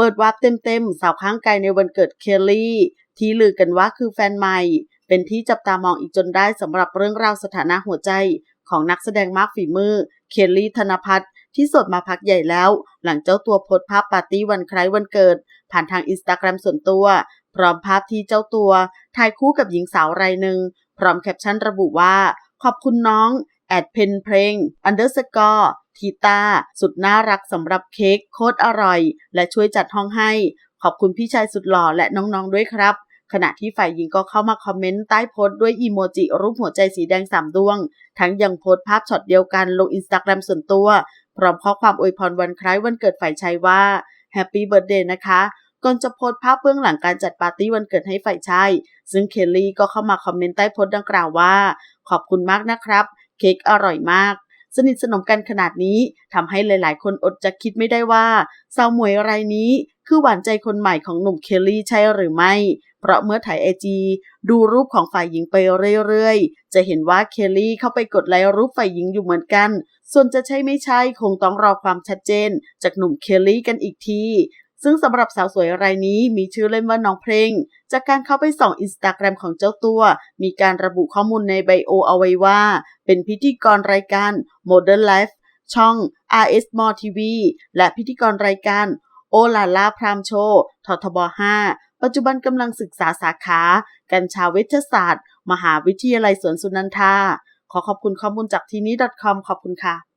เปิดวาร์ปเต็มๆ สาวข้างกายในวันเกิดเคลลี่ ที่ลือกันว่าคือแฟนใหม่ เป็นที่จับตามองอีกจนได้สำหรับเรื่องราวสถานะหัวใจของนักแสดงมากฝีมือ เคลลี่ธนพัฒน์ที่สดมาพักใหญ่แล้ว หลังเจ้าตัวโพสภาพปาร์ตี้วันคล้ายวันเกิด ผ่านทางอินสตาแกรมส่วนตัว พร้อมภาพที่เจ้าตัวถ่ายคู่กับหญิงสาวรายหนึ่ง พร้อมแคปชั่นระบุว่า ขอบคุณน้องแอดเพนเพลงอันเดอร์สกอร์ ทีตาสุดน่ารักสำหรับเค้กโคตรอร่อย และช่วยจัดห้องให้ ขอบคุณพี่ชายสุดหล่อและน้องๆด้วยครับ ขณะที่ฝ่ายหญิงก็เข้ามาคอมเมนต์ใต้โพสต์ด้วยอีโมจิรูปหัวใจสีแดงสามดวง ทั้งยังโพสต์ภาพช็อตเดียวกันลงอินสตาแกรมส่วนตัว พร้อมข้อความอวยพรวันคล้ายวันเกิดฝ่ายชายว่าแฮปปี้เบิร์ดเดย์นะคะก่อนจะโพสต์ภาพเบื้องหลังการจัดปาร์ตี้วันเกิดให้ฝ่ายชาย ซึ่งเคลลี่ก็เข้ามาคอมเมนต์ใต้โพสต์ดังกล่าวว่า ขอบคุณมากนะครับ เค้กอร่อยมาก สนิทสนมกันขนาดนี้ทำให้หลาย ๆ คนอดจะคิดไม่ได้ว่าสาวหมวยรายนี้คือหวานใจคนใหม่ของหนุ่มเคลลี่ใช่หรือไม่ เพราะเมื่อถ่ายไอจีดูรูปของฝ่ายหญิงไปเรื่อย ๆ จะเห็นว่าเคลลี่เข้าไปกดไลค์รูปฝ่ายหญิงอยู่เหมือนกัน ส่วนจะใช่ไม่ใช่คงต้องรอความชัดเจน จากหนุ่มเคลลี่กันอีกที ซึ่งสำหรับสาวสวยรายนี้มีชื่อเล่นว่าน้องเพลง จากการเข้าไปส่องอินสตาแกรมของเจ้าตัว มีการระบุข้อมูลในไบโอเอาไว้ว่า เป็นพิธีกรรายการ Modern Life ช่อง RS m o TV และพิธีกรรายการโอลาลาพรามโชททบ 5 ปัจจุบันกำลังศึกษาสาขา กัญชาเวชศาสตร์ มหาวิทยาลัยสวนสุนันทา ขอขอบคุณข้อมูลจากทีนี้ .com ขอบคุณค่ะ